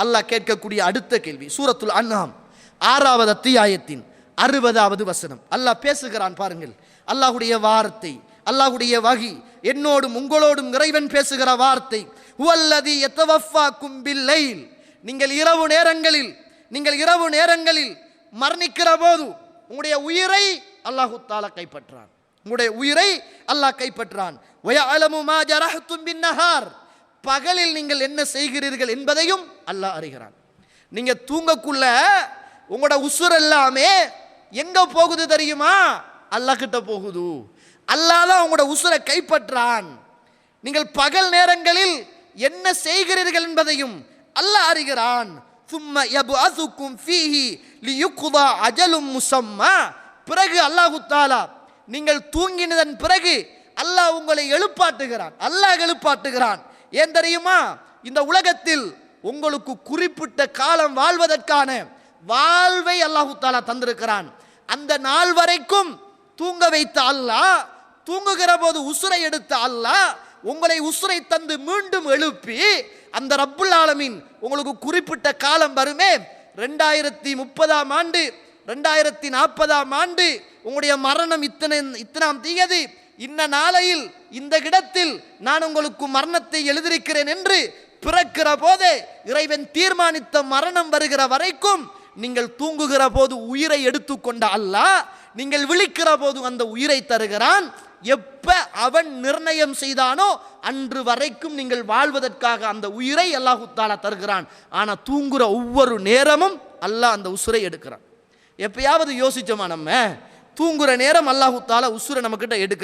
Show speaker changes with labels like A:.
A: அல்லாஹ் கேட்கக்கூடிய அடுத்த கேள்வி சூரத்துல் அன்ஹாம் ஆறாவது அத்தியாயத்தின் அறுபதாவது வசனம். அல்லாஹ் பேசுகிறான் பாருங்கள். அல்லாஹுடைய வார்த்தை அல்லாஹுடைய வகி என்னோடும் உங்களோடும் இறைவன் பேசுகிற வார்த்தை ஹுவல்லதி யத்தவஃபாக்கும் பில்லைல். நீங்கள் இரவு நேரங்களில் நீங்கள் இரவு நேரங்களில் மரணிக்கிற போது உங்களுடைய உயிரை அல்லாஹு தாலா கைப்பற்றான். உங்களுடைய உயிரை அல்லாஹ் கைப்பற்றான். வயஅலமு மா ஜரஹ்தும் பின்னஹார் பகலில் நீங்கள் என்ன செய்கிறீர்கள் என்பதையும் அல்லாஹ் அறிகிறான். நீங்கள் தூங்கக்குள்ள உங்களோட உசுர் எல்லாமே எங்கே போகுது தெரியுமா? அல்லாஹ் கிட்ட போகுது. அல்லாஹ் தான் உங்களோட உசுரை கைப்பற்றான். நீங்கள் பகல் நேரங்களில் என்ன செய்கிறீர்கள் என்பதையும் அல்லாஹ் அறிகிறான். சும்ம யபுஅசுக்கும் ஃபீஹி லியுக்குதா அஜலும் முசம்மா பிறகு அல்லாஹு தாலா நீங்கள் தூங்கினதன் பிறகு அல்லாஹ் உங்களை எழுப்பாட்டுகிறான். அல்லாஹ் எழுப்பாட்டுகிறான். ஏன் தெரியுமா? இந்த உலகத்தில் உங்களுக்கு குறிப்பிட்ட காலம் வாழ்வதற்கான வாழ்வை அல்லாஹு தாலா தந்திருக்கிறான். அந்த நாள் வரைக்கும் தூங்க வைத்த அல்லாஹ் தூங்குகிற போது உசுரை எடுத்த அல்லாஹ் உங்களை உசுரை தந்து மீண்டும் எழுப்பி அந்த ரப்புல் ஆலமீன் உங்களுக்கு குறிப்பிட்ட காலம் வருமே? ரெண்டாயிரத்தி முப்பதாம் ஆண்டு ரெண்டாயிரத்தி நாற்பதாம் ஆண்டு உங்களுடைய மரணம் இத்தனை இத்தனாம் தீயது இன்ன நாளையில் இந்த இடத்தில் நான் உங்களுக்கு மரணத்தை எழுதியிருக்கிறேன் என்று பிறக்கிற போதே இறைவன் தீர்மானித்த மரணம் வருகிற வரைக்கும் நீங்கள் தூங்குகிற போது உயிரை எடுத்துக்கொண்ட அல்லாஹ் நீங்கள் விழிக்கிற போது அந்த உயிரை தருகிறான். எப்ப அவன் நிர்ணயம் செய்தானோ அன்று வரைக்கும் நீங்கள் வாழ்வதற்காக அந்த உயிரை அல்லாஹு தாலா தருகிறான். ஆனா தூங்குற ஒவ்வொரு நேரமும் அல்லாஹ் அந்த உசுரை எடுக்கிறான். எப்பயாவது யோசிச்சோமா நம்ம? தூங்குற நேரம் அல்லாஹு தாலா உசுரை நம்மக்கிட்ட எடுக்க